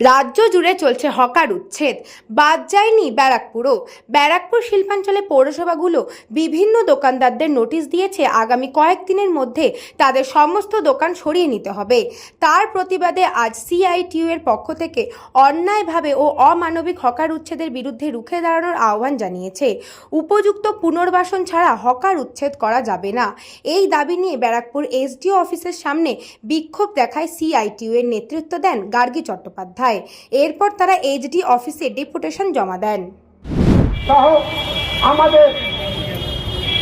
রাজ্য জুড়ে চলছে হকার উচ্ছেদ। বাদ যায়নি ব্যারাকপুরও। ব্যারাকপুর শিল্পাঞ্চলে পৌরসভাগুলো বিভিন্ন দোকানদারদের নোটিশ দিয়েছে, আগামী কয়েকদিনের মধ্যে তাদের সমস্ত দোকান সরিয়ে নিতে হবে। তার প্রতিবাদে আজ সিআইটিইউ এর পক্ষ থেকে অন্যায়ভাবে ও অমানবিক হকার উচ্ছেদের বিরুদ্ধে রুখে দাঁড়ানোর আহ্বান জানিয়েছে। উপযুক্ত পুনর্বাসন ছাড়া হকার উচ্ছেদ করা যাবে না। এই দাবি নিয়ে ব্যারাকপুর এসডিও অফিসের সামনে বিক্ষোভ দেখায় সিআইটিইউ এর নেতৃত্ব দেন গার্গী চট্টোপাধ্যায়। এরপর তারা এইচডি অফিসে ডেপুটেশন জমা দেন। আমাদের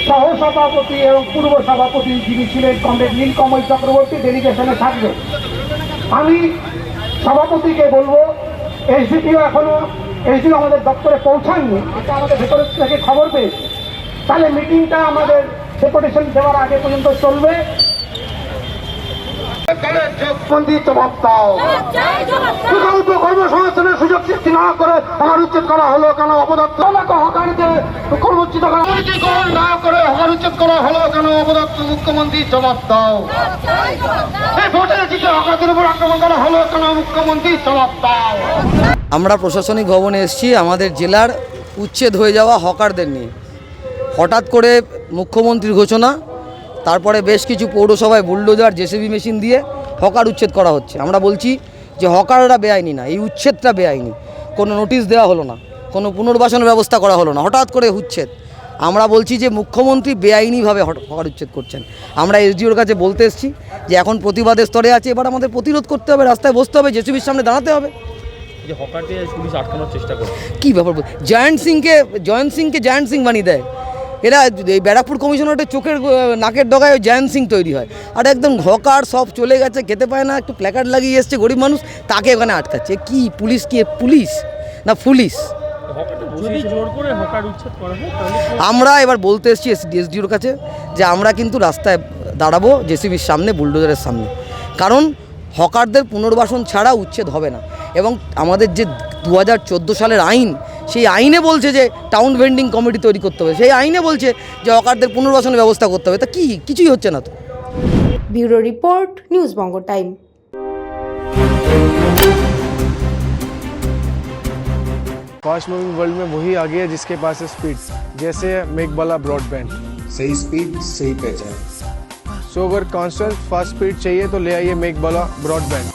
সহ সভাপতি এবং পূর্ব সভাপতি যিনি ছিলেন কমরেড নীলকমল চক্রবর্তী ডেলিগেশনে থাকবেন আমি সভাপতিকে বলব, এসডিপিও এখনও, এসডিও আমাদের দপ্তরে পৌঁছাননি, এটা আমাদের ভেতর থেকে খবর পেয়েছে। তাহলে মিটিংটা আমাদের ডেপুটেশন দেওয়ার আগে পর্যন্ত চলবে। করে কেন? করা না করে হকার করা কেন? অপদত্ত মুখ্যমন্ত্রী আক্রমণ করা কেন? মুখ্যমন্ত্রী আমরা প্রশাসনিক ভবনে এসেছি, আমাদের জেলার উচ্ছেদ হয়ে যাওয়া হকারদের নিয়ে। হঠাৎ করে মুখ্যমন্ত্রীর ঘোষণা তারপরে বেশ কিছু পৌরসভায় বুলডোজার জেসিবি মেশিন দিয়ে হকার উচ্ছেদ করা হচ্ছে। আমরা বলছি যে হকাররা বেআইনি না এই উচ্ছেদটা বেআইনি। কোনো নোটিশ দেওয়া হলো না কোনো পুনর্বাসন ব্যবস্থা করা হলো না হঠাৎ করে উচ্ছেদ। আমরা বলছি যে মুখ্যমন্ত্রী বেআইনিভাবে হকার উচ্ছেদ করছেন। আমরা এসডিওর কাছে বলতে এসেছি যে এখন প্রতিবাদের স্তরে আছে এবার আমাদের প্রতিরোধ করতে হবে রাস্তায় বসতে হবে জেসিবির সামনে দাঁড়াতে হবে। যে পুলিশ আটকানোর চেষ্টা করছে। কী ব্যাপার জয়ন্ত সিংকে জয়ন্ত সিংকে জয়ন্ত সিং বানিয়ে দেয়। এরা এই ব্যারাকপুর কমিশনারের চোখের নাকের ডগায় ওই জয়ন্ত সিং তৈরি হয়। আর একদম হকার সব চলে গেছে, খেতে পায় না, একটু প্ল্যাকার্ড লাগিয়ে এসছে, গরিব মানুষ, তাকে ওখানে আটকাচ্ছে। কি পুলিশ কি পুলিশ? না পুলিশ? আমরা এবার বলতে এসেছি ডিএসডিওর কাছে যে আমরা কিন্তু রাস্তায় দাঁড়াবো জেসিবির সামনে, বুলডোজারের সামনে। কারণ হকারদের পুনর্বাসন ছাড়া উচ্ছেদ হবে না। এবং আমাদের যে দু হাজার চোদ্দ সালের আইন সেই আইনে বলছে যে টাউন ভেন্ডিং কমিটি তৈরি করতে হবে সেই আইনে বলছে যে হকারদের পুনর্বাসনের ব্যবস্থা করতে হবে তা কি কিছুই হচ্ছে না তো bureau report news Banga time fast moving world में वही आगे है जिसके पास है स्पीड जैसे मेक वाला ब्रॉडबैंड सही स्पीड सही पहचान सो अगर कांस्टेंट फास्ट स्पीड चाहिए तो ले आइए मेक वाला ब्रॉडबैंड